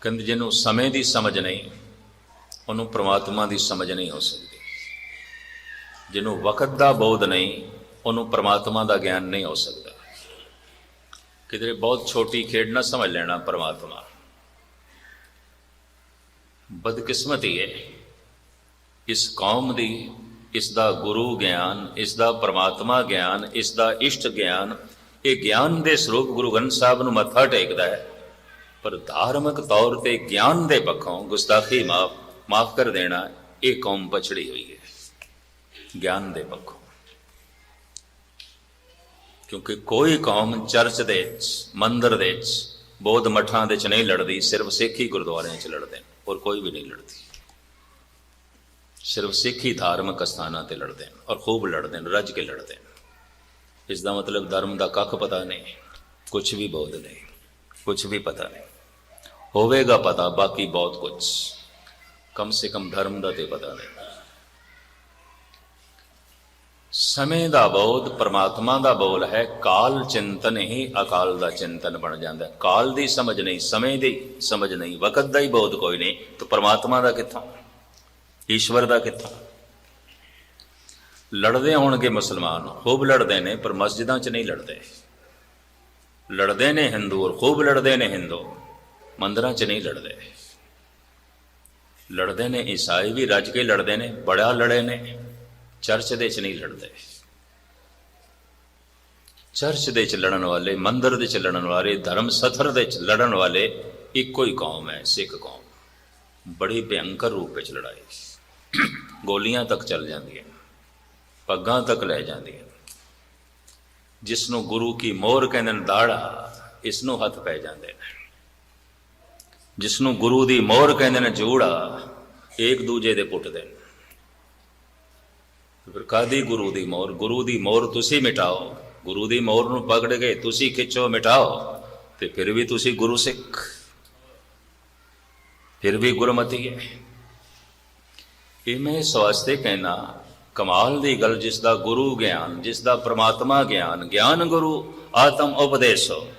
ਕਹਿੰਦੇ ਜਿਹਨੂੰ ਸਮੇਂ ਦੀ ਸਮਝ ਨਹੀਂ, ਉਹਨੂੰ ਪ੍ਰਮਾਤਮਾ ਦੀ ਸਮਝ ਨਹੀਂ ਹੋ ਸਕਦੀ। ਜਿਹਨੂੰ ਵਕਤ ਦਾ ਬੋਧ ਨਹੀਂ, ਉਹਨੂੰ ਪ੍ਰਮਾਤਮਾ ਦਾ ਗਿਆਨ ਨਹੀਂ ਹੋ ਸਕਦਾ। ਕਿਤੇ ਬਹੁਤ ਛੋਟੀ ਖੇਡ ਨਾ ਸਮਝ ਲੈਣਾ ਪ੍ਰਮਾਤਮਾ। ਬਦਕਿਸਮਤੀ ਹੈ ਇਸ ਕੌਮ ਦੀ, ਇਸ ਦਾ ਗੁਰੂ ਗਿਆਨ, ਇਸ ਦਾ ਪ੍ਰਮਾਤਮਾ ਗਿਆਨ, ਇਸ ਦਾ ਇਸ਼ਟ ਗਿਆਨ, ਇਹ ਗਿਆਨ ਦੇ ਸਰੂਪ ਗੁਰੂ ਗ੍ਰੰਥ ਸਾਹਿਬ ਨੂੰ ਮੱਥਾ ਟੇਕਦਾ ਹੈ। ਪਰ ਧਾਰਮਿਕ ਤੌਰ ਤੇ ਗਿਆਨ ਦੇ ਪੱਖੋਂ ਗੁਸਤਾਖੀ ਮਾਫ ਮਾਫ ਕਰ ਦੇਣਾ ਇਹ ਕੌਮ ਪਛੜੀ ਹੋਈ ਹੈ। ਗਿਆਨ ਦੇ ਪੱਖੋਂ। ਕਿਉਂਕਿ ਕੋਈ ਕੌਮ ਚਰਚ ਦੇ ਵਿੱਚ, ਮੰਦਰ ਦੇ ਵਿੱਚ, ਬੋਧ ਮਠਾਂ ਦੇ ਵਿੱਚ ਨਹੀਂ ਲੜਦੀ, ਸਿਰਫ ਸਿੱਖ ਹੀ ਗੁਰਦੁਆਰਿਆਂ 'ਚ ਲੜਦੇ ਨੇ, ਹੋਰ ਕੋਈ ਵੀ ਨਹੀਂ ਲੜਦੀ। ਸਿਰਫ ਸਿੱਖ ਹੀ ਧਾਰਮਿਕ ਸਥਾਨਾਂ ਤੇ ਲੜਦੇ ਨੇ ਔਰ ਖੂਬ ਲੜਦੇ ਨੇ, ਰੱਜ ਕੇ ਲੜਦੇ ਨੇ। ਇਸ ਦਾ ਮਤਲਬ ਧਰਮ ਦਾ ਕੱਖ ਪਤਾ ਨਹੀਂ ਕੁਝ ਵੀ ਬੋਧ ਨਹੀਂ। ਕੁਝ ਵੀ ਪਤਾ ਨਹੀਂ ਹੋਵੇਗਾ ਪਤਾ ਬਾਕੀ ਬਹੁਤ ਕੁਝ ਕਮ ਸੇ ਕਮ ਧਰਮ ਦਾ ਤੇ ਪਤਾ ਨਹੀਂ ਸਮੇਂ ਦਾ ਬੋਧ ਪ੍ਰਮਾਤਮਾ ਦਾ ਬੋਲ ਹੈ ਕਾਲ ਚਿੰਤਨ ਹੀ ਅਕਾਲ ਦਾ ਚਿੰਤਨ ਬਣ ਜਾਂਦਾ ਹੈ। ਕਾਲ ਦੀ ਸਮਝ ਨਹੀਂ ਸਮੇਂ ਦੀ ਸਮਝ ਨਹੀਂ ਵਕਤ ਦਾ ਹੀ ਬੋਧ ਕੋਈ ਨਹੀਂ ਤਾਂ ਪ੍ਰਮਾਤਮਾ ਦਾ ਕਿੱਥੋਂ ਈਸ਼ਵਰ ਦਾ ਕਿੱਥੋਂ ਲੜਦੇ ਹੋਣਗੇ ਮੁਸਲਮਾਨ ਖੂਬ ਲੜਦੇ ਨੇ ਪਰ ਮਸਜਿਦਾਂ 'ਚ ਨਹੀਂ ਲੜਦੇ ਲੜਦੇ ਨੇ ਹਿੰਦੂ ਔਰ ਖੂਬ ਲੜਦੇ ਨੇ ਹਿੰਦੂ ਮੰਦਰਾਂ 'ਚ ਨਹੀਂ ਲੜਦੇ। ਲੜਦੇ ਨੇ ਈਸਾਈ ਵੀ ਰੱਜ ਕੇ ਲੜਦੇ ਨੇ, ਬੜਾ ਲੜੇ ਨੇ, ਚਰਚ ਦੇ 'ਚ ਨਹੀਂ ਲੜਦੇ। ਚਰਚ ਦੇ 'ਚ ਲੜਨ ਵਾਲੇ, ਮੰਦਰ ਦੇ 'ਚ ਲੜਨ ਵਾਲੇ, ਧਰਮ ਸਥਰ ਦੇ 'ਚ ਲੜਨ ਵਾਲੇ ਇੱਕੋ ਹੀ ਕੌਮ ਹੈ, ਸਿੱਖ ਕੌਮ। ਬੜੀ ਭਿਅੰਕਰ ਰੂਪ ਵਿੱਚ ਲੜਾਈ। ਗੋਲੀਆਂ ਤੱਕ ਚੱਲ ਜਾਂਦੀਆਂ, ਪੱਗਾਂ ਤੱਕ ਲੈ ਜਾਂਦੀਆਂ। ਜਿਸ ਨੂੰ ਗੁਰੂ ਕੀ ਮੋਹਰ ਕਹਿੰਦੇ ਨੇ ਦਾੜਾ ਇਸ ਨੂੰ ਹੱਥ ਪੈ ਜਾਂਦੇ ਨੇ। ਜਿਸ ਨੂੰ ਗੁਰੂ ਦੀ ਮੋਹਰ ਕਹਿੰਦੇ ਨੇ ਜੂੜਾ ਇੱਕ ਦੂਜੇ ਦੇ ਪੁੱਟਦੇ ਨੇ। ਫਿਰ ਕਾਦੀ ਗੁਰੂ ਦੀ ਮੋਹਰ ਗੁਰੂ ਦੀ ਮੋਹਰ ਤੁਸੀਂ ਮਿਟਾਓ। ਗੁਰੂ ਦੀ ਮੋਹਰ ਨੂੰ ਪਕੜ ਕੇ ਤੁਸੀਂ ਖਿੱਚੋ, ਮਿਟਾਓ। ਤੇ ਫਿਰ ਵੀ ਤੁਸੀਂ ਗੁਰੂ ਸਿੱਖ। ਫਿਰ ਵੀ ਗੁਰਮਤੀ ਹੈ। ਇਹ ਮੈਂ ਇਸ ਵਾਸਤੇ ਕਹਿਣਾ ਕਮਾਲ ਦੀ ਗੱਲ ਜਿਸ ਦਾ ਗੁਰੂ ਗਿਆਨ, ਜਿਸ ਦਾ ਪ੍ਰਮਾਤਮਾ ਗਿਆਨ ਗਿਆਨ ਗੁਰੂ, ਆਤਮ ਉਪਦੇਸ਼ੋ।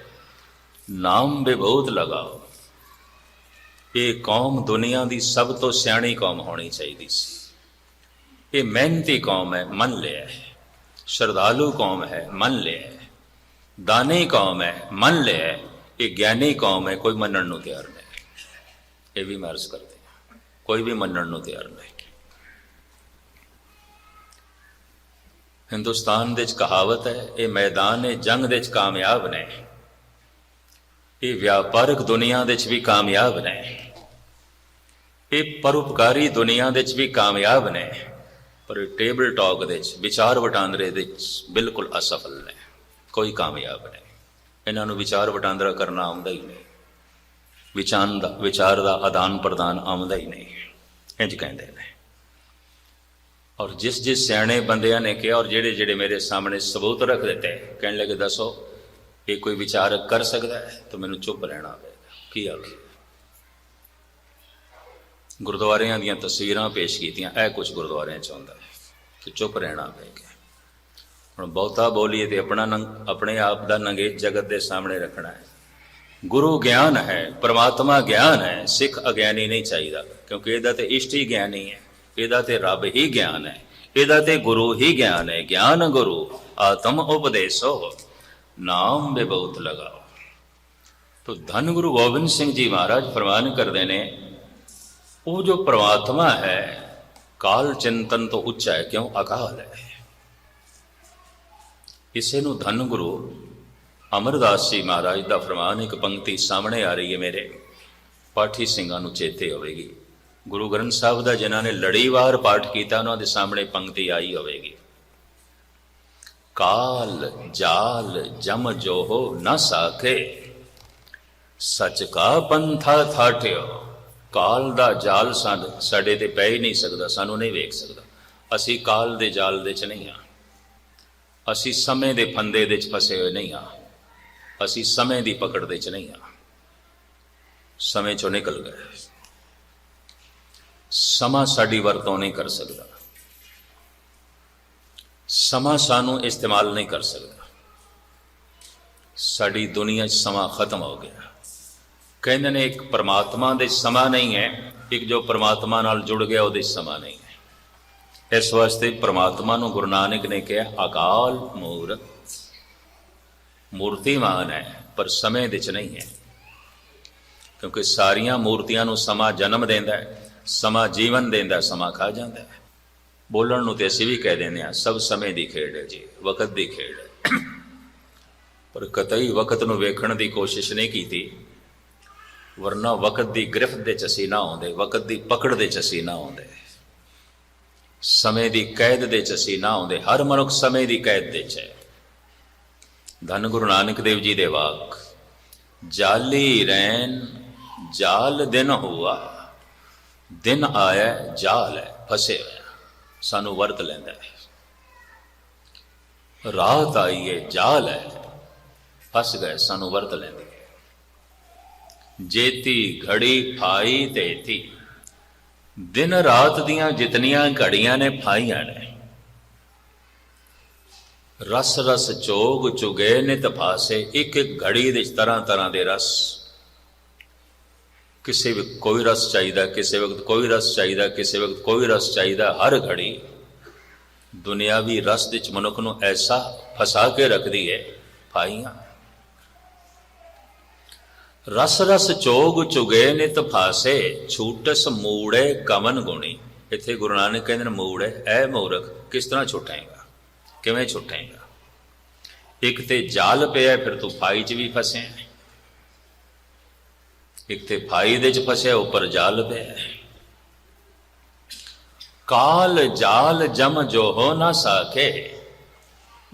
ਨਾਮ ਵਿਭੂਤ ਲਗਾਓ। ਇਹ ਕੌਮ ਦੁਨੀਆ ਦੀ ਸਭ ਤੋਂ ਸਿਆਣੀ ਕੌਮ ਹੋਣੀ ਚਾਹੀਦੀ ਸੀ। ਇਹ ਮਿਹਨਤੀ ਕੌਮ ਹੈ, ਮੰਨ ਲਿਆ ਹੈ। ਸ਼ਰਧਾਲੂ ਕੌਮ ਹੈ, ਮੰਨ ਲਿਆ ਹੈ। ਦਾਨੀ ਕੌਮ ਹੈ, ਮੰਨ ਲਿਆ ਹੈ। ਇਹ ਗਿਆਨੀ ਕੌਮ ਹੈ, ਕੋਈ ਮੰਨਣ ਨੂੰ ਤਿਆਰ ਨਹੀਂ। ਇਹ ਵੀ ਮਰਜ਼ ਕਰਦੇ ਕੋਈ ਵੀ ਮੰਨਣ ਨੂੰ ਤਿਆਰ ਨਹੀਂ। ਹਿੰਦੁਸਤਾਨ ਦੇ ਵਿੱਚ ਕਹਾਵਤ ਹੈ, ਇਹ ਮੈਦਾਨ ਇਹ ਜੰਗ ਦੇ ਵਿੱਚ ਕਾਮਯਾਬ ਨੇ। ਇਹ ਵਿਆਪਾਰਕ ਦੁਨੀਆ ਦੇ ਵਿੱਚ ਵੀ ਕਾਮਯਾਬ ਨੇ। ਇਹ ਪਰਉਪਕਾਰੀ ਦੁਨੀਆ ਦੇ ਵਿੱਚ ਵੀ ਕਾਮਯਾਬ ਨੇ। ਪਰ ਟੇਬਲ ਟਾਕ ਦੇ ਵਿੱਚ, ਵਿਚਾਰ ਵਟਾਂਦਰੇ ਦੇ ਵਿੱਚ ਬਿਲਕੁਲ ਅਸਫਲ ਨੇ। ਕੋਈ ਕਾਮਯਾਬ ਨਹੀਂ। ਇਹਨਾਂ ਨੂੰ ਵਿਚਾਰ ਵਟਾਂਦਰਾ ਕਰਨਾ ਆਉਂਦਾ ਹੀ ਨਹੀਂ। ਵਿਚਾਰ ਦਾ ਵਿਚਾਰ ਦਾ ਆਦਾਨ ਪ੍ਰਦਾਨ ਆਉਂਦਾ ਹੀ ਨਹੀਂ। ਇੰਜ ਕਹਿੰਦੇ ਨੇ। ਔਰ ਜਿਸ ਜਿਸ ਸਿਆਣੇ ਬੰਦਿਆਂ ਨੇ ਕਿਹਾ ਔਰ ਜਿਹੜੇ ਜਿਹੜੇ ਮੇਰੇ ਸਾਹਮਣੇ ਸਬੂਤ ਰੱਖ ਦਿੱਤੇ, ਕਹਿਣ ਲੱਗੇ, ਦੱਸੋ, ਇਹ ਕੋਈ ਵਿਚਾਰ ਕਰ ਸਕਦਾ ਹੈ? ਤਾਂ ਮੈਨੂੰ ਚੁੱਪ ਰਹਿਣਾ ਪਏਗਾ। ਕੀ ਆਖੀ ਗੁਰਦੁਆਰਿਆਂ ਦੀਆਂ ਤਸਵੀਰਾਂ ਪੇਸ਼ ਕੀਤੀਆਂ, ਇਹ ਕੁਝ ਗੁਰਦੁਆਰਿਆਂ ਚ ਆਉਂਦਾ ਹੈ। ਕਿ ਚੁੱਪ ਰਹਿਣਾ ਪਏਗਾ। ਹੁਣ ਬਹੁਤਾ ਬੋਲੀਏ ਤੇ ਆਪਣਾ ਨੰਗ- ਆਪਣੇ ਆਪ ਦਾ ਨੰਗੇ ਜਗਤ ਦੇ ਸਾਹਮਣੇ ਰੱਖਣਾ ਹੈ। ਗੁਰੂ ਗਿਆਨ ਹੈ, ਪਰਮਾਤਮਾ ਗਿਆਨ ਹੈ, ਸਿੱਖ ਅਗਿਆਨੀ ਨਹੀਂ ਚਾਹੀਦਾ, ਕਿਉਂਕਿ ਇਹਦਾ ਤੇ ਇਸ਼ਟ ਹੀ ਗਿਆਨੀ ਹੈ। ਇਹਦਾ ਤੇ ਰੱਬ ਹੀ ਗਿਆਨ ਹੈ, ਇਹਦਾ ਤੇ ਗੁਰੂ ਹੀ ਗਿਆਨ ਹੈ, ਗਿਆਨ ਗੁਰੂ, ਆਤਮ ਉਪਦੇਸੋ, ਨਾਮ ਬੇ ਲਗਾਓ। ਤੋ ਧੰਨ ਗੁਰੂ ਗੋਬਿੰਦ ਸਿੰਘ ਜੀ ਮਹਾਰਾਜ ਫਰਮਾਨ ਕਰਦੇ ਨੇ, ਉਹ ਜੋ ਪ੍ਰਮਾਤਮਾ ਹੈ, ਕਾਲ ਚਿੰਤਨ ਤੋਂ ਉੱਚਾ ਹੈ, ਕਿਉਂ ਅਕਾਲ ਹੈ? ਇਸੇ ਨੂੰ ਧੰਨ ਗੁਰੂ ਅਮਰਦਾਸ ਜੀ ਮਹਾਰਾਜ ਦਾ ਫਰਮਾਨ ਇੱਕ ਪੰਕਤੀ ਸਾਹਮਣੇ ਆ ਰਹੀ ਹੈ ਮੇਰੇ, ਪਾਠੀ ਸਿੰਘਾਂ ਨੂੰ ਚੇਤੇ ਹੋਵੇਗੀ। ਗੁਰੂ ਗ੍ਰੰਥ ਸਾਹਿਬ ਦਾ ਜਿਨ੍ਹਾਂ ਨੇ ਲੜੀਵਾਰ ਪਾਠ ਕੀਤਾ, ਉਹਨਾਂ ਦੇ ਸਾਹਮਣੇ ਪੰਕਤੀ ਆਈ ਹੋਵੇਗੀ। ਕਾਲ ਜਾਲ ਜਮ ਜੋ ਨ ਸਾਕੇ ਸਚ ਕਾ ਪੰਥਾ ਥਾਟਿਓ ਕਾਲ ਦਾ ਜਾਲ ਸਾਡ- ਸਾਡੇ ਤੇ ਪੈ ਹੀ ਨਹੀਂ ਸਕਦਾ, ਸਾਨੂੰ ਨਹੀਂ ਵੇਖ ਸਕਦਾ। ਅਸੀਂ ਕਾਲ ਦੇ ਜਾਲ ਦੇ ਚ ਨਹੀਂ ਆ ਅਸੀਂ ਸਮੇਂ ਦੇ ਫੰਦੇ ਦੇ ਚ ਫਸੇ ਹੋਏ ਨਹੀਂ ਆ ਅਸੀਂ ਸਮੇਂ ਦੀ ਪਕੜ ਦੇ ਚ ਨਹੀਂ ਆ ਸਮੇਂ ਚੋਂ ਨਿਕਲ ਗਏ। ਸਮਾਂ ਸਾਡੀ ਵਰਤੋਂ ਨਹੀਂ ਕਰ ਸਕਦਾ। ਸਮਾਂ ਸਾਨੂੰ ਇਸਤੇਮਾਲ ਨਹੀਂ ਕਰ ਸਕਦਾ। ਸਾਡੀ ਦੁਨੀਆ 'ਚ ਸਮਾਂ ਖਤਮ ਹੋ ਗਿਆ। ਕਹਿੰਦੇ ਨੇ ਇੱਕ ਪਰਮਾਤਮਾ ਦੇ ਸਮਾਂ ਨਹੀਂ ਹੈ, ਇੱਕ ਜੋ ਪਰਮਾਤਮਾ ਨਾਲ ਜੁੜ ਗਿਆ ਉਹਦੇ ਸਮਾਂ ਨਹੀਂ ਹੈ। ਇਸ ਵਾਸਤੇ ਪਰਮਾਤਮਾ ਨੂੰ ਗੁਰੂ ਨਾਨਕ ਨੇ ਕਿਹਾ, ਅਕਾਲ ਮੂਰਤ। ਮੂਰਤੀਮਾਨ ਹੈ, ਪਰ ਸਮੇਂ ਵਿੱਚ ਨਹੀਂ ਹੈ। ਕਿਉਂਕਿ ਸਾਰੀਆਂ ਮੂਰਤੀਆਂ ਨੂੰ ਸਮਾਂ ਜਨਮ ਦਿੰਦਾ ਹੈ। ਸਮਾਂ ਜੀਵਨ ਦਿੰਦਾ ਹੈ, ਸਮਾਂ ਖਾ ਜਾਂਦਾ ਹੈ। ਬੋਲਣ ਨੂੰ ਤੇ ਅਸੀਂ ਵੀ ਕਹਿ ਦਿੰਦੇ ਹਾਂ ਸਭ ਸਮੇਂ ਦੀ ਖੇਡ ਹੈ ਜੀ ਵਕਤ ਦੀ ਖੇਡ ਹੈ। ਪਰ ਕਤਈ ਵਕਤ ਨੂੰ ਵੇਖਣ ਦੀ ਕੋਸ਼ਿਸ਼ ਨਹੀਂ ਕੀਤੀ ਵਰਨਾ ਵਕਤ ਦੀ ਗ੍ਰਿਫਤ ਦੇ ਚ ਅਸੀਂ ਨਾ ਆਉਂਦੇ ਵਕਤ ਦੀ ਪਕੜ ਦੇ ਚ ਅਸੀਂ ਨਾ ਆਉਂਦੇ। ਸਮੇਂ ਦੀ ਕੈਦ ਦੇ ਚ ਅਸੀਂ ਨਾ ਆਉਂਦੇ ਹਰ ਮਨੁੱਖ ਸਮੇਂ ਦੀ ਕੈਦ ਦੇ ਚ ਹੈ। ਧੰਨ ਗੁਰੂ ਨਾਨਕ ਦੇਵ ਜੀ ਦੇ ਵਾਕ ਜਾਲੀ ਰੈਨ ਜਾਲ ਦਿਨ ਹੁਆ। ਦਿਨ ਆਇਆ, ਜਾਲ ਹੈ, ਫਸੇ ਹੋਇਆ ਸਾਨੂੰ ਵਰਤ ਲੈਂਦਾ ਹੈ। ਰਾਤ ਆਈ ਹੈ, ਜਾਲ ਹੈ, ਫਸ ਗਏ, ਸਾਨੂੰ ਵਰਤ ਲੈਂਦੀ ਹੈ। ਜੇਤੀ ਘੜੀ ਫਾਈ ਤੇਤੀ ਦਿਨ ਰਾਤ ਦੀਆਂ ਜਿਤਨੀਆਂ ਘੜੀਆਂ ਨੇ ਫਾਈਆਂ ਨੇ। ਰਸ ਰਸ ਚੋਗ ਚੁਗੇ ਨੇ ਫਾਸੇ ਇੱਕ ਇੱਕ ਘੜੀ ਦੇ ਤਰ੍ਹਾਂ ਤਰ੍ਹਾਂ ਦੇ ਰਸ। ਕਿਸੇ ਵਕਤ ਕੋਈ ਰਸ ਚਾਹੀਦਾ, ਕਿਸੇ ਵਕਤ ਕੋਈ ਰਸ ਚਾਹੀਦਾ, ਕਿਸੇ ਵਕਤ ਕੋਈ ਰਸ ਚਾਹੀਦਾ, ਹਰ ਘੜੀ ਦੁਨਿਆਵੀ ਰਸ ਦੇ ਵਿੱਚ ਮਨੁੱਖ ਨੂੰ ਐਸਾ ਫਸਾ ਕੇ ਰੱਖਦੀ ਹੈ ਫਾਈਆਂ ਰਸ ਰਸ ਚੋਗ ਚੁਗੇ ਨਿਤ ਫਾਸੇ, ਛੂਟਸ ਮੂੜੇ ਕਮਨ ਗੁਣੀ। ਇੱਥੇ ਗੁਰੂ ਨਾਨਕ ਕਹਿੰਦੇ ਨੇ, ਮੂੜ ਹੈ, ਐ ਮੂਰਖ, ਕਿਸ ਤਰ੍ਹਾਂ ਛੁਟਾਏਗਾ? ਕਿਵੇਂ ਛੁਟਾਏਗਾ? ਇੱਕ ਤੇ ਜਾਲ ਪਿਆ, ਫਿਰ ਤੂੰ ਫਾਈ 'ਚ ਵੀ ਫਸਿਆ। ਇੱਕ ਫਾਈ ਦੇ 'ਚ ਫਸਿਆ, ਉੱਪਰ ਜਾਲ ਪਿਆ। ਕਾਲ ਜਾਲ ਜਮ ਜੋ ਹੋ ਨਾ ਸਾਕੇ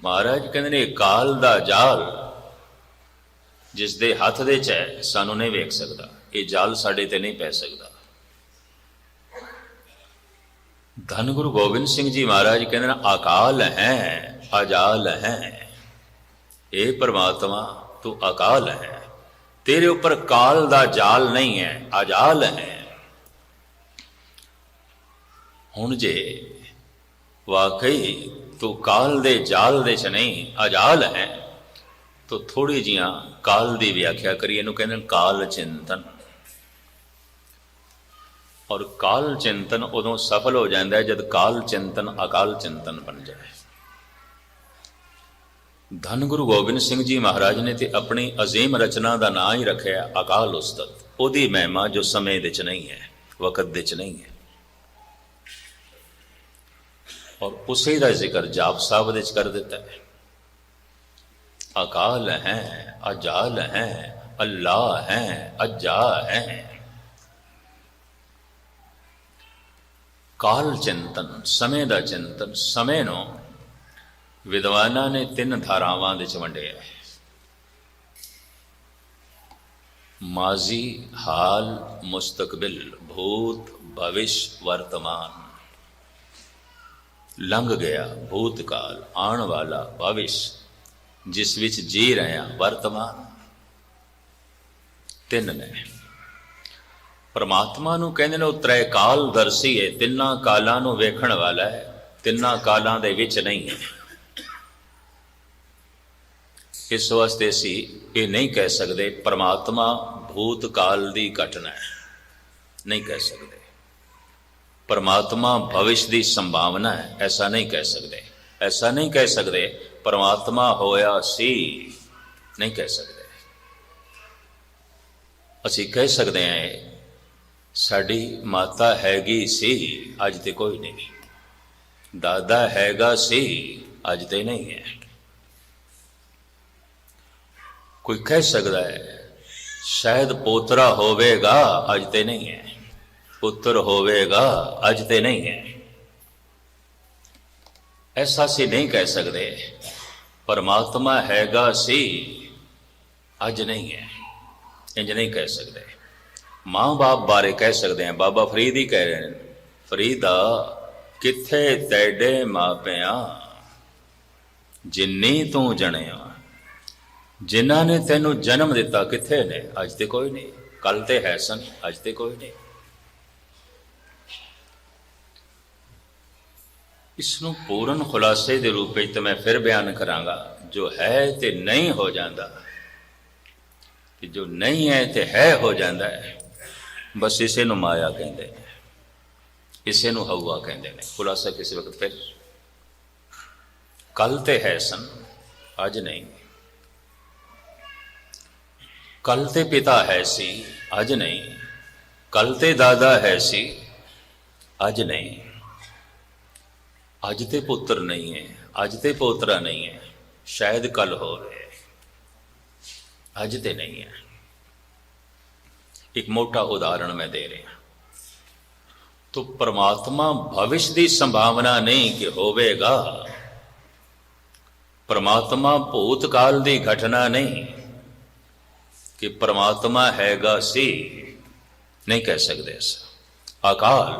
ਮਹਾਰਾਜ ਕਹਿੰਦੇ ਨੇ, ਕਾਲ ਦਾ ਜਾਲ ਜਿਸ ਦੇ ਹੱਥ ਦੇ ਚ ਹੈ, ਸਾਨੂੰ ਨਹੀਂ ਵੇਖ ਸਕਦਾ। ਇਹ ਜਾਲ ਸਾਡੇ ਤੇ ਨਹੀਂ ਪੈ ਸਕਦਾ। ਧੰਨ ਗੁਰੂ ਗੋਬਿੰਦ ਸਿੰਘ ਜੀ ਮਹਾਰਾਜ ਕਹਿੰਦੇ ਨੇ, ਅਕਾਲ ਹੈ, ਅਜਾਲ ਹੈ। ਇਹ ਪਰਮਾਤਮਾ, ਤੂੰ ਅਕਾਲ ਹੈ। ਤੇਰੇ ਉੱਪਰ ਕਾਲ ਦਾ ਜਾਲ ਨਹੀਂ ਹੈ, ਅਜਾਲ ਹੈ। ਹੁਣ ਜੇ ਵਾਕਈ ਤੂੰ ਕਾਲ ਦੇ ਜਾਲ ਦੇ ਚ ਨਹੀਂ, ਅਜਾਲ ਹੈ, ਤੋ ਥੋੜੀ ਜੀਆਂ ਕਾਲ ਦੀ ਵਿਆਖਿਆ ਕਰੀਏ ਇਹਨੂੰ ਕਹਿੰਦੇ ਕਾਲ ਚਿੰਤਨ। ਔਰ ਕਾਲ ਚਿੰਤਨ ਉਦੋਂ ਸਫਲ ਹੋ ਜਾਂਦਾ ਜਦ ਕਾਲ ਚਿੰਤਨ ਅਕਾਲ ਚਿੰਤਨ ਬਣ ਜਾਏ। ਧੰਨ ਗੁਰੂ ਗੋਬਿੰਦ ਸਿੰਘ ਜੀ ਮਹਾਰਾਜ ਨੇ ਤੇ ਆਪਣੀ ਅਜ਼ੀਮ ਰਚਨਾ ਦਾ ਨਾਂ ਹੀ ਰੱਖਿਆ, ਅਕਾਲ ਉਸਤਤ। ਉਹਦੀ ਮਹਿਮਾ ਜੋ ਸਮੇਂ ਦੇ ਚ ਨਹੀਂ ਹੈ, ਵਕਤ ਦੇ ਚ ਨਹੀਂ ਹੈ। ਔਰ ਉਸੇ ਦਾ ਜ਼ਿਕਰ ਜਾਪ ਸਾਹਿਬ ਦੇ ਚ ਕਰ ਦਿੱਤਾ ਹੈ। ਅਕਾਲ ਹੈ, ਅਜਾਲ ਹੈ, ਅੱਲਾ ਹੈ, ਅਜਾ ਹੈ। ਕਾਲ ਚਿੰਤਨ, ਸਮੇਂ ਦਾ ਚਿੰਤਨ, ਸਮੇਂ ਨੂੰ ਵਿਦਵਾਨਾਂ ਨੇ ਤਿੰਨ ਧਾਰਾਵਾਂ ਦੇ ਚ ਵੰਡਿਆ ਹੈ ਮਾਜ਼ੀ, ਹਾਲ, ਮੁਸਤਕਬਿਲ, ਭੂਤ, ਭਵਿਸ਼, ਵਰਤਮਾਨ। ਲੰਘ ਗਿਆ ਭੂਤ ਕਾਲ ਆਉਣ ਵਾਲਾ ਭਵਿਸ਼, ਜਿਸ ਵਿੱਚ ਜੀ ਰਹੇ ਹਾਂ, ਵਰਤਮਾਨ। ਤਿੰਨ ਨੇ। ਪਰਮਾਤਮਾ ਨੂੰ ਕਹਿੰਦੇ ਨੇ, ਉਹ ਤ੍ਰੈ ਕਾਲ ਦਰਸੀ ਹੈ, ਤਿੰਨਾਂ ਕਾਲਾਂ ਨੂੰ ਵੇਖਣ ਵਾਲਾ ਹੈ, ਤਿੰਨਾਂ ਕਾਲਾਂ ਦੇ ਵਿੱਚ ਨਹੀਂ ਹੈ। ਇਸ ਵਾਸਤੇ ਅਸੀਂ ਇਹ ਨਹੀਂ ਕਹਿ ਸਕਦੇ ਪਰਮਾਤਮਾ ਭੂਤ ਕਾਲ ਦੀ ਘਟਨਾ ਹੈ। ਨਹੀਂ ਕਹਿ ਸਕਦੇ। ਪਰਮਾਤਮਾ ਭਵਿਸ਼ ਦੀ ਸੰਭਾਵਨਾ ਹੈ, ਐਸਾ ਨਹੀਂ ਕਹਿ ਸਕਦੇ। ਐਸਾ ਨਹੀਂ ਕਹਿ ਸਕਦੇ ਪਰਮਾਤਮਾ ਹੋਇਆ ਸੀ, ਨਹੀਂ ਕਹਿ ਸਕਦੇ। ਅਸੀਂ ਕਹਿ ਸਕਦੇ ਹਾਂ ਸਾਡੀ ਮਾਤਾ ਹੈਗੀ ਸੀ, ਅੱਜ ਤੇ ਕੋਈ ਨਹੀਂ। ਦਾਦਾ ਹੈਗਾ ਸੀ, ਅੱਜ ਤੇ ਨਹੀਂ ਹੈ। ਕੋਈ ਕਹਿ ਸਕਦਾ ਹੈ, ਸ਼ਾਇਦ ਪੋਤਰਾ ਹੋਵੇਗਾ, ਅੱਜ ਤੇ ਨਹੀਂ ਹੈ। ਪੁੱਤਰ ਹੋਵੇਗਾ, ਅੱਜ ਤੇ ਨਹੀਂ ਹੈ। ਐਸਾ ਸੀ ਨਹੀਂ ਕਹਿ ਸਕਦੇ। ਪਰਮਾਤਮਾ ਹੈਗਾ ਸੀ, ਅੱਜ ਨਹੀਂ ਹੈ। ਇੰਜ ਨਹੀਂ ਕਹਿ ਸਕਦੇ। ਮਾਂ-ਬਾਪ ਬਾਰੇ ਕਹਿ ਸਕਦੇ ਹਾਂ। ਬਾਬਾ ਫਰੀਦ ਹੀ ਕਹਿ ਰਹੇ ਨੇ, ਫਰੀਦਾ, ਕਿੱਥੇ ਤੈਡੇ ਮਾਪਿਆਂ? ਜਿੰਨੀ ਤੂੰ ਜਣਿਆ ਜਿਨ੍ਹਾਂ ਨੇ ਤੈਨੂੰ ਜਨਮ ਦਿੱਤਾ ਕਿੱਥੇ ਨੇ? ਅੱਜ ਤੇ ਕੋਈ ਨਹੀਂ। ਕੱਲ ਤੇ ਹੈ ਸਨ, ਅੱਜ ਤੇ ਕੋਈ ਨਹੀਂ। ਇਸ ਨੂੰ ਪੂਰਨ ਖੁਲਾਸੇ ਦੇ ਰੂਪ ਵਿੱਚ ਤੇ ਮੈਂ ਫਿਰ ਬਿਆਨ ਕਰਾਂਗਾ, ਜੋ ਹੈ ਤੇ ਨਹੀਂ ਹੋ ਜਾਂਦਾ। ਕਿ ਜੋ ਨਹੀਂ ਹੈ ਤੇ ਹੈ ਹੋ ਜਾਂਦਾ ਹੈ। ਬਸ ਇਸੇ ਨੂੰ ਮਾਇਆ ਕਹਿੰਦੇ ਨੇ। ਇਸੇ ਨੂੰ ਹਵਾ ਕਹਿੰਦੇ ਨੇ। ਖੁਲਾਸਾ ਕਿਸੇ ਵਕਤ ਫਿਰ। ਕੱਲ ਤੇ ਹੈ ਸਨ, ਅੱਜ ਨਹੀਂ। ਕੱਲ ਤੇ ਪਿਤਾ ਹੈ ਸੀ, ਅੱਜ ਨਹੀਂ। ਕੱਲ ਤੇ ਦਾਦਾ ਹੈ ਸੀ, ਅੱਜ ਨਹੀਂ। ਅੱਜ ਤੇ ਪੁੱਤਰ ਨਹੀਂ ਹੈ, ਅੱਜ ਤੇ ਪੋਤਰਾ ਨਹੀਂ ਹੈ, ਸ਼ਾਇਦ ਕੱਲ ਹੋਵੇ। ਅੱਜ ਤੇ ਨਹੀਂ ਹੈ। ਇੱਕ ਮੋਟਾ ਉਦਾਹਰਣ ਮੈਂ ਦੇ ਰਿਹਾ। ਤੋ ਪ੍ਰਮਾਤਮਾ ਭਵਿਸ਼ ਦੀ ਸੰਭਾਵਨਾ ਨਹੀਂ ਕਿ ਹੋਵੇਗਾ। ਪਰਮਾਤਮਾ ਭੂਤਕਾਲ ਦੀ ਘਟਨਾ ਨਹੀਂ। ਕਿ ਪਰਮਾਤਮਾ ਹੈਗਾ ਸੀ। ਨਹੀਂ ਕਹਿ ਸਕਦੇ ਇਸ ਅਕਾਲ,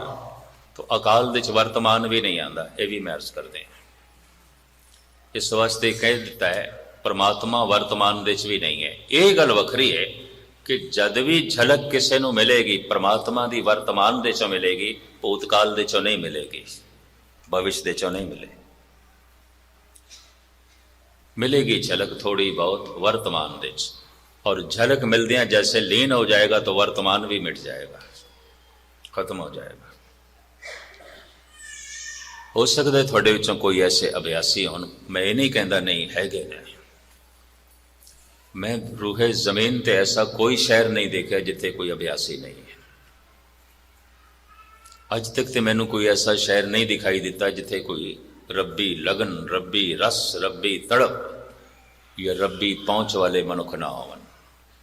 ਤੋ ਅਕਾਲ ਦੇ ਚ ਵਰਤਮਾਨ ਵੀ ਨਹੀਂ ਆਂਦਾ ਇਹ ਵੀ ਮੈਂ ਕਰਦੇ ਹਾਂ। ਇਸ ਵਾਸਤੇ ਕਹਿ ਦਿੱਤਾ ਹੈ, ਪਰਮਾਤਮਾ ਵਰਤਮਾਨ ਦੇ ਚ ਵੀ ਨਹੀਂ ਹੈ। ਇਹ ਗੱਲ ਵੱਖਰੀ ਹੈ ਕਿ ਜਦ ਵੀ ਝਲਕ ਕਿਸੇ ਨੂੰ ਮਿਲੇਗੀ, ਪਰਮਾਤਮਾ ਦੀ ਵਰਤਮਾਨ ਦੇ ਚੋਂ ਮਿਲੇਗੀ, ਭੂਤਕਾਲ ਦੇ ਚੋਂ ਨਹੀਂ ਮਿਲੇਗੀ, ਭਵਿਸ਼ ਦੇ ਚੋਂ ਨਹੀਂ ਮਿਲੇ। ਮਿਲੇਗੀ ਝਲਕ ਥੋੜੀ ਬਹੁਤ ਵਰਤਮਾਨ ਦੇ ਚ और झलक मिलदियां जैसे लीन हो जाएगा तो वर्तमान भी मिट जाएगा खत्म हो जाएगा ਹੋ ਸਕਦਾ ਹੈ ਤੁਹਾਡੇ ਵਿੱਚੋਂ ਕੋਈ ਐਸੇ ਅਭਿਆਸੀ ਹੋਣ ਮੈਂ ਇਹ ਨਹੀਂ ਕਹਿੰਦਾ ਨਹੀਂ ਹੈਗੇ ਨੇ ਮੈਂ ਰੂਹੇ ਜ਼ਮੀਨ ਤੇ ਐਸਾ ਕੋਈ ਸ਼ਹਿਰ ਨਹੀਂ ਦੇਖਿਆ ਜਿੱਥੇ ਕੋਈ ਅਭਿਆਸੀ ਨਹੀਂ ਹੈ ਅੱਜ ਤੱਕ ਤੇ ਮੈਨੂੰ ਕੋਈ ਐਸਾ ਸ਼ਹਿਰ ਨਹੀਂ ਦਿਖਾਈ ਦਿੱਤਾ ਜਿੱਥੇ ਕੋਈ ਰੱਬੀ ਲਗਨ ਰੱਬੀ ਰਸ ਰੱਬੀ ਤੜਪ ਜਾਂ ਰੱਬੀ ਪਹੁੰਚ ਵਾਲੇ ਮਨੁੱਖ ਨਾ ਹੋਵਨ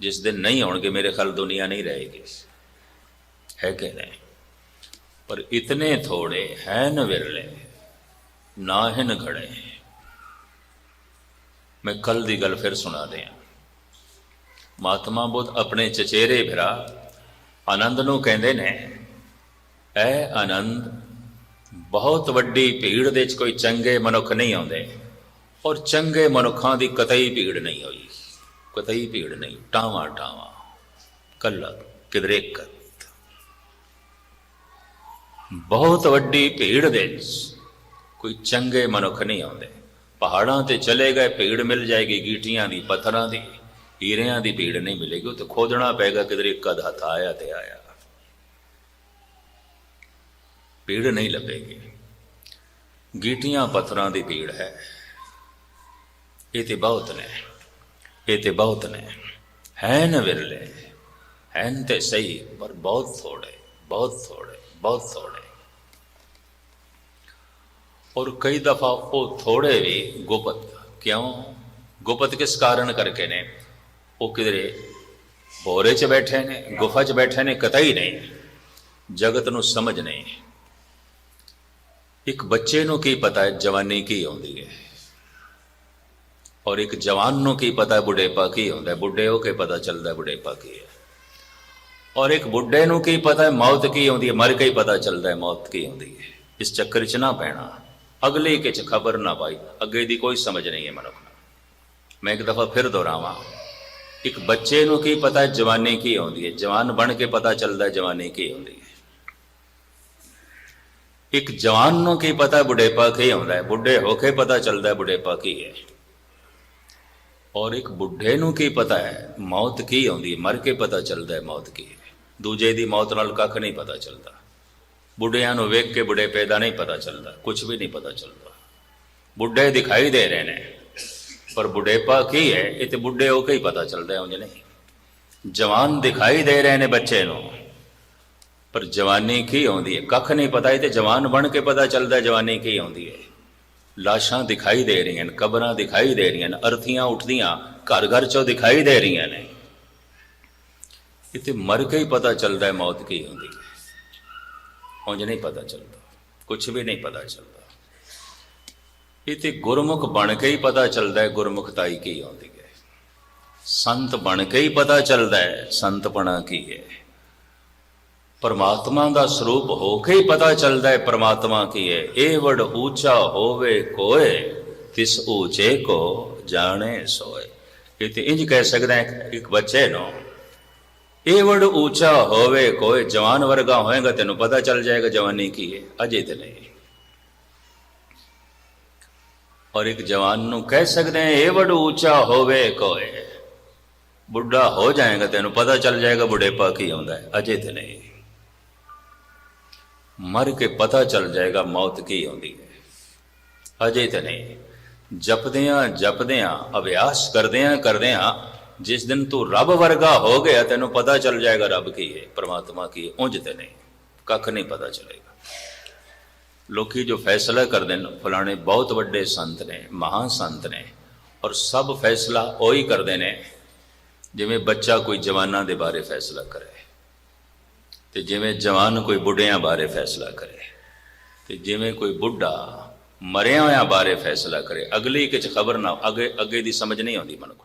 ਜਿਸ ਦਿਨ ਨਹੀਂ ਹੋਣਗੇ ਮੇਰੇ ਖਿਆਲ ਦੁਨੀਆ ਨਹੀਂ ਰਹੇਗੀ ਹੈ ਕਿ ਨਹੀਂ ਪਰ ਇਤਨੇ ਥੋੜੇ ਹਨ ਵਿਰਲੇ ਨਾ ਹਨ ਘੜੇ ਮੈਂ ਕੱਲ ਦੀ ਗੱਲ ਫਿਰ ਸੁਣਾ ਦਿਆਂ ਮਹਾਤਮਾ ਬੁੱਧ ਆਪਣੇ ਚਚੇਰੇ ਭਰਾ ਆਨੰਦ ਨੂੰ ਕਹਿੰਦੇ ਨੇ ਐ ਆਨੰਦ ਬਹੁਤ ਵੱਡੀ ਭੀੜ ਦੇ ਵਿੱਚ ਕੋਈ ਚੰਗੇ ਮਨੁੱਖ ਨਹੀਂ ਆਉਂਦੇ ਔਰ ਚੰਗੇ ਮਨੁੱਖਾਂ ਦੀ ਕਤਈ ਭੀੜ ਨਹੀਂ ਹੋਈ ਕਤਈ ਭੀੜ ਨਹੀਂ, ਟਾਵਾ ਟਾਵਾ, ਕੱਲਾ ਕਿਧਰੇ ਕਤ। ਬਹੁਤ ਵੱਡੀ ਭੀੜ ਦੇ ਕੋਈ ਚੰਗੇ ਮਨੁੱਖ ਨਹੀਂ ਆਉਂਦੇ। ਪਹਾੜਾਂ ਤੇ ਚਲੇ ਗਏ, ਭੀੜ ਮਿਲ ਜਾਏਗੀ, ਗੀਟੀਆਂ ਦੀ, ਪੱਥਰਾਂ ਦੀ, ਹੀਰਿਆਂ ਦੀ ਭੀੜ ਨਹੀਂ ਮਿਲੇਗੀ, ਉਹ ਤੇ ਖੋਦਣਾ ਪਏਗਾ ਕਿਧਰੇ ਕਦ ਹੱਥ ਆਇਆ ਤੇ ਆਇਆ। ਭੀੜ ਨਹੀਂ ਲੱਭੇਗੀ। ਗੀਟੀਆਂ, ਪੱਥਰਾਂ ਦੀ ਭੀੜ ਹੈ। ਇਹ ਤੇ ਬਹੁਤ ਨੇ। ਇਹ ਤੇ ਬਹੁਤ ਨੇ। ਹੈਨ ਵਿਰਲੇ, ਹੈਨ ਤੇ ਸਹੀ, ਪਰ ਬਹੁਤ ਥੋੜੇ ਬਹੁਤ ਥੋੜੇ ਬਹੁਤ ਥੋੜੇ। ਔਰ ਕਈ ਦਫਾ ਉਹ ਥੋੜੇ ਵੀ ਗੁਪਤ, ਕਿਉਂ? ਗੁਪਤ ਕਿਸ ਕਾਰਨ ਕਰਕੇ ਨੇ? ਉਹ ਕਿਧਰੇ ਬੋਰੇ 'ਚ ਬੈਠੇ ਨੇ, ਗੁਫਾ 'ਚ ਬੈਠੇ ਨੇ, ਕਤਈ ਨਹੀਂ। ਜਗਤ ਨੂੰ ਸਮਝ ਨਹੀਂ। ਇੱਕ ਬੱਚੇ ਨੂੰ ਕੀ ਪਤਾ ਹੈ ਜਵਾਨੀ ਕੀ ਆਉਂਦੀ ਹੈ? ਔਰ ਇੱਕ ਜਵਾਨ ਨੂੰ ਕੀ ਪਤਾ ਬੁਢੇਪਾ ਕੀ ਹੁੰਦਾ ਬੁੱਢੇ ਹੋ ਕੇ ਪਤਾ ਚੱਲਦਾ ਬੁਢੇਪਾ ਕੀ ਹੈ? ਔਰ ਇੱਕ ਬੁੱਢੇ ਨੂੰ ਕੀ ਪਤਾ ਮੌਤ ਕੀ ਆਉਂਦੀ ਹੈ? ਮਰ ਕੇ ਹੀ ਪਤਾ ਚੱਲਦਾ ਹੈ ਮੌਤ ਕੀ ਆਉਂਦੀ ਹੈ। ਇਸ ਚੱਕਰ 'ਚ ਨਾ ਪੈਣਾ। ਅਗਲੇ ਕਿਛ ਖਬਰ ਨਾ ਪਾਈ। ਅੱਗੇ ਦੀ ਕੋਈ ਸਮਝ ਨਹੀਂ ਹੈ ਮਨੁੱਖ ਨੂੰ। ਮੈਂ ਇੱਕ ਦਫਾ ਫਿਰ ਦੁਹਰਾਵਾਂ। ਇੱਕ ਬੱਚੇ ਨੂੰ ਕੀ ਪਤਾ ਜਵਾਨੀ ਕੀ ਆਉਂਦੀ ਹੈ? ਜਵਾਨ ਬਣ ਕੇ ਪਤਾ ਚੱਲਦਾ ਜਵਾਨੀ ਕੀ ਆਉਂਦੀ ਹੈ। ਇੱਕ ਜਵਾਨ ਨੂੰ ਕੀ ਪਤਾ ਬੁਢੇਪਾ ਕੀ ਆਉਂਦਾ ਹੈ? ਬੁੱਢੇ ਹੋ ਕੇ ਪਤਾ ਚੱਲਦਾ ਬੁਢੇਪਾ ਕੀ ਹੈ? ਔਰ ਇੱਕ ਬੁੱਢੇ ਨੂੰ ਕੀ ਪਤਾ ਹੈ? ਮੌਤ ਕੀ ਆਉਂਦੀ ਹੈ? ਮਰ ਕੇ ਪਤਾ ਚੱਲਦਾ ਹੈ ਮੌਤ ਕੀ ਹੈ। ਦੂਜੇ ਦੀ ਮੌਤ ਨਾਲ ਕੱਖ ਨਹੀਂ ਪਤਾ ਚੱਲਦਾ। ਬੁੱਢਿਆਂ ਨੂੰ ਵੇਖ ਕੇ ਬੁਢੇਪੇ ਦਾ ਨਹੀਂ ਪਤਾ ਚੱਲਦਾ। ਕੁਝ ਵੀ ਨਹੀਂ ਪਤਾ ਚੱਲਦਾ। ਬੁੱਢੇ ਦਿਖਾਈ ਦੇ ਰਹੇ ਨੇ। ਪਰ ਬੁਢੇਪਾ ਕੀ ਹੈ? ਇਹ ਤੇ ਬੁੱਢੇ ਹੋ ਕੇ ਹੀ ਪਤਾ ਚੱਲਦਾ ਉਂਝ ਨਹੀਂ। ਜਵਾਨ ਦਿਖਾਈ ਦੇ ਰਹੇ ਨੇ ਬੱਚੇ ਨੂੰ। ਪਰ ਜਵਾਨੀ ਕੀ ਆਉਂਦੀ ਹੈ? ਕੱਖ ਨਹੀਂ ਪਤਾ। ਇਹ ਤੇ ਜਵਾਨ ਬਣ ਕੇ ਪਤਾ ਚੱਲਦਾ ਜਵਾਨੀ ਕੀ ਆਉਂਦੀ ਹੈ। ਲਾਸ਼ਾਂ ਦਿਖਾਈ ਦੇ ਰਹੀਆਂ ਨੇ, ਕਬਰਾਂ ਦਿਖਾਈ ਦੇ ਰਹੀਆਂ ਨੇ, ਅਰਥੀਆਂ ਉੱਠਦੀਆਂ, ਘਰ ਘਰ ਚੋਂ ਦਿਖਾਈ ਦੇ ਰਹੀਆਂ ਨੇ। ਇੱਥੇ ਮਰ ਕੇ ਹੀ ਪਤਾ ਚੱਲਦਾ ਹੈ ਮੌਤ ਕੀ ਹੁੰਦੀ ਹੈ। ਉਂਝ ਨਹੀਂ ਪਤਾ ਚੱਲਦਾ ਕੁਝ ਵੀ ਨਹੀਂ ਪਤਾ ਚੱਲਦਾ। ਇਤੇ ਗੁਰਮੁਖ ਬਣ ਕੇ ਹੀ ਪਤਾ ਚੱਲਦਾ ਹੈ ਗੁਰਮੁਖਤਾਈ ਕੀ ਆਉਂਦੀ ਹੈ। ਸੰਤ ਬਣ ਕੇ ਹੀ ਪਤਾ ਚੱਲਦਾ ਹੈ, ਸੰਤਪਣਾ ਕੀ ਹੈ। ਪਰਮਾਤਮਾ ਦਾ ਸਰੂਪ ਹੋ ਕੇ ਹੀ ਪਤਾ ਚੱਲਦਾ ਹੈ ਪਰਮਾਤਮਾ ਕੀ ਹੈ। ਇਹ ਵਡ ਉੱਚਾ ਹੋਵੇ ਕੋਏ, ਤਿਸ ਉੱਚੇ ਕੋ ਜਾਣੇ ਸੋਏ। ਇਹ ਤੇ ਇੰਜ ਕਹਿ ਸਕਦਾ ਹੈ ਇੱਕ ਬੱਚੇ ਨੂੰ, ਇਹ ਵਡ ਉੱਚਾ ਹੋਵੇ ਕੋਈ ਜਵਾਨ ਵਰਗਾ ਹੋਏਗਾ, ਤੈਨੂੰ ਪਤਾ ਚੱਲ ਜਾਏਗਾ ਜਵਾਨੀ ਕੀ ਹੈ, ਅਜੇ ਤੇ ਨਹੀਂ। ਔਰ ਇੱਕ ਜਵਾਨ ਨੂੰ ਕਹਿ ਸਕਦੇ ਹਾਂ, ਇਹ ਵਡ ਉੱਚਾ ਹੋਵੇ ਕੋਈ ਬੁੱਢਾ ਹੋ ਜਾਏਗਾ, ਤੈਨੂੰ ਪਤਾ ਚੱਲ ਜਾਏਗਾ ਬੁਢੇਪਾ ਕੀ ਆਉਂਦਾ ਹੈ, ਅਜੇ ਤੇ ਨਹੀਂ। ਮਰ ਕੇ ਪਤਾ ਚੱਲ ਜਾਏਗਾ ਮੌਤ ਕੀ ਆਉਂਦੀ ਹੈ। ਅਜੇ ਤਾਂ ਨਹੀਂ। ਜਪਦਿਆਂ ਜਪਦਿਆਂ, ਅਭਿਆਸ ਕਰਦਿਆਂ ਕਰਦਿਆਂ, ਜਿਸ ਦਿਨ ਤੂੰ ਰੱਬ ਵਰਗਾ ਹੋ ਗਿਆ, ਤੈਨੂੰ ਪਤਾ ਚੱਲ ਜਾਏਗਾ ਰੱਬ ਕੀ ਹੈ, ਪ੍ਰਮਾਤਮਾ ਕੀ ਹੈ, ਉਂਝ ਤੇ ਨਹੀਂ। ਕੱਖ ਨਹੀਂ ਪਤਾ ਚੱਲੇਗਾ। ਲੋਕੀ ਜੋ ਫੈਸਲਾ ਕਰਦੇ ਨੇ, ਫਲਾਣੇ ਬਹੁਤ ਵੱਡੇ ਸੰਤ ਨੇ, ਮਹਾਨ ਸੰਤ ਨੇ, ਔਰ ਸਭ ਫੈਸਲਾ ਉਹੀ ਕਰਦੇ ਨੇ, ਜਿਵੇਂ ਬੱਚਾ ਕੋਈ ਜਵਾਨਾਂ ਦੇ ਬਾਰੇ ਫੈਸਲਾ ਕਰੇ। ਤੇ ਜਿਵੇਂ ਜਵਾਨ ਕੋਈ ਬੁੱਢਿਆਂ ਬਾਰੇ ਫੈਸਲਾ ਕਰੇ, ਤੇ ਜਿਵੇਂ ਕੋਈ ਬੁੱਢਾ ਮਰਿਆ ਹੋਇਆਂ ਬਾਰੇ ਫੈਸਲਾ ਕਰੇ, ਅਗਲੀ ਕਿਚ ਖਬਰ ਨਾ, ਅੱਗੇ ਅੱਗੇ ਦੀ ਸਮਝ ਨਹੀਂ ਆਉਂਦੀ ਮਨ ਨੂੰ